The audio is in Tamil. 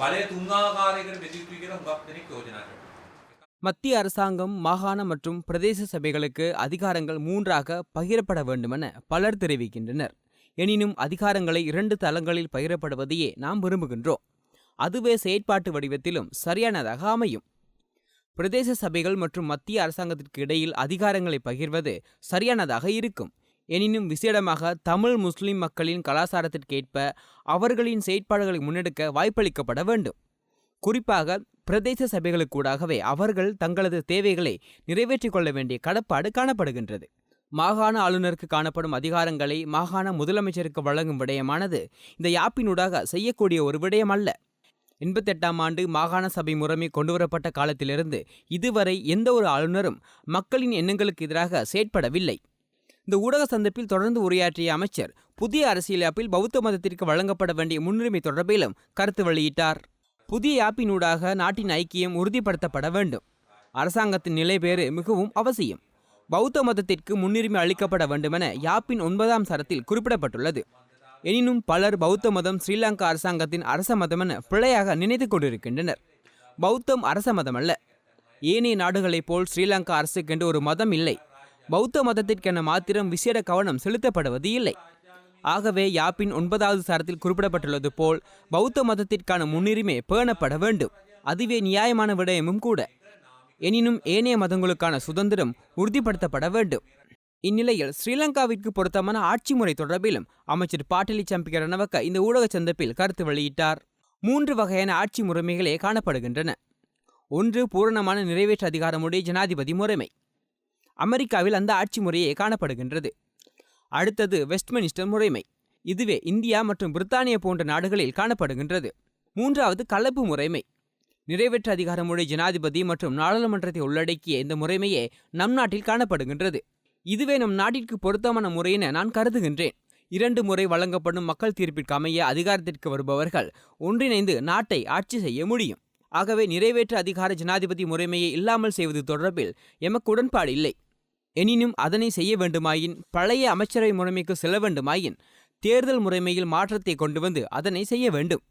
බලය තුන්ආකාරයකට බෙදිය යුතුයි කියලා හුඟක් දෙනෙක් යෝජනා කරනවා. மத்திய அரசாங்கம் மாகாண மற்றும் பிரதேச சபைகளுக்கு அதிகாரங்கள் மூன்றாக பகிரப்பட வேண்டுமென பலர் தெரிவிக்கின்றனர் எனினும் அதிகாரங்களை இரண்டு தளங்களில் பகிரப்படுவதையே நாம் விரும்புகின்றோம் அதுவே செயற்பாட்டு வடிவத்திலும் சரியானதாக அமையும் பிரதேச சபைகள் மற்றும் மத்திய அரசாங்கத்திற்கு இடையில் அதிகாரங்களை பகிர்வது சரியானதாக இருக்கும் எனினும் விசேடமாக தமிழ் முஸ்லிம் மக்களின் கலாச்சாரத்திற்கேற்ப அவர்களின் செயற்பாடுகளை முன்னெடுக்க வாய்ப்பளிக்கப்பட வேண்டும். குறிப்பாக பிரதேச சபைகளுக்கூடாகவே அவர்கள் தங்களது தேவைகளை நிறைவேற்றிக் கொள்ள வேண்டிய கடப்பாடு காணப்படுகின்றது. மாகாண ஆளுநருக்கு காணப்படும் அதிகாரங்களை மாகாண முதலமைச்சருக்கு வழங்கும் விடயமானது இந்த யாப்பினூடாக செய்யக்கூடிய ஒரு விடயம் அல்ல எண்பத்தெட்டாம் ஆண்டு மாகாண சபை முறைமை கொண்டுவரப்பட்ட காலத்திலிருந்து இதுவரை எந்த ஒரு ஆளுநரும் மக்களின் எண்ணங்களுக்கு எதிராக செயற்படவில்லை. இந்த ஊடக சந்திப்பில் தொடர்ந்து உரையாற்றிய அமைச்சர் புதிய அரசியல் பௌத்த மதத்திற்கு வழங்கப்பட வேண்டிய முன்னுரிமை தொடர்பிலும் கருத்து வெளியிட்டார். புதிய யாப்பினூடாக நாட்டின் ஐக்கியம் உறுதிப்படுத்தப்பட வேண்டும். அரசாங்கத்தின் நிலைபேறு மிகவும் அவசியம். பௌத்த மதத்திற்கு முன்னுரிமை அளிக்கப்பட வேண்டுமென யாப்பின் ஒன்பதாம் சரத்தில் குறிப்பிடப்பட்டுள்ளது. எனினும் பலர் பௌத்த மதம் ஸ்ரீலங்கா அரசாங்கத்தின் அரச மதமென பிழையாக நினைத்து கொண்டிருக்கின்றனர். பௌத்தம் அரச மதம் அல்ல ஏனைய நாடுகளைப் போல் ஸ்ரீலங்கா அரசுக்கென்று ஒரு மதம் இல்லை. பௌத்த மதத்திற்கென மாத்திரம் விசேட கவனம் செலுத்தப்படுவது இல்லை. ஆகவே யாப்பின் ஒன்பதாவது சரத்தில் குறிப்பிடப்பட்டுள்ளது போல் பௌத்த மதத்திற்கான முன்னுரிமை பேணப்பட வேண்டும். அதுவே நியாயமான விடயமும் கூட. எனினும் ஏனைய மதங்களுக்கான சுதந்திரம் உறுதிப்படுத்தப்பட வேண்டும். இந்நிலையில் ஸ்ரீலங்காவிற்கு பொருத்தமான ஆட்சி முறை தொடர்பிலும் அமைச்சர் பாட்டலி சம்பிக்க ரணவக்க இந்த ஊடக சந்திப்பில் கருத்து வெளியிட்டார். மூன்று வகையான ஆட்சி முறைமைகளே காணப்படுகின்றன. ஒன்று பூரணமான நிறைவேற்று அதிகாரமுடைய ஜனாதிபதி முறைமை. அமெரிக்காவில் அந்த ஆட்சி முறையே காணப்படுகின்றது. அடுத்தது வெஸ்ட்மினிஸ்டர் முறைமை. இதுவே இந்தியா மற்றும் பிரித்தானியா போன்ற நாடுகளில் காணப்படுகின்றது. மூன்றாவது கலப்பு முறைமை. நிறைவேற்று அதிகாரமுடைய ஜனாதிபதி மற்றும் நாடாளுமன்றத்தை உள்ளடக்கிய இந்த முறைமையே நம் நாட்டில் காணப்படுகின்றது. இதுவே நம் நாட்டிற்கு பொருத்தமான முறை என நான் கருதுகின்றேன். இரண்டு முறை வழங்கப்படும் மக்கள் தீர்ப்பிற்கு அமைய அதிகாரத்திற்கு வருபவர்கள் ஒன்றிணைந்து நாட்டை ஆட்சி செய்ய முடியும். ஆகவே நிறைவேற்று அதிகார ஜனாதிபதி முறைமையை இல்லாமல் செய்வது தொடர்பில் எமக்கு உடன்பாடு இல்லை. எனினும் அதனை செய்ய வேண்டுமாயின் பழைய அமைச்சரவை முறைமைக்கு செல்ல வேண்டுமாயின் தேர்தல் முறைமையில் மாற்றத்தை கொண்டு வந்து அதனை செய்ய வேண்டும்.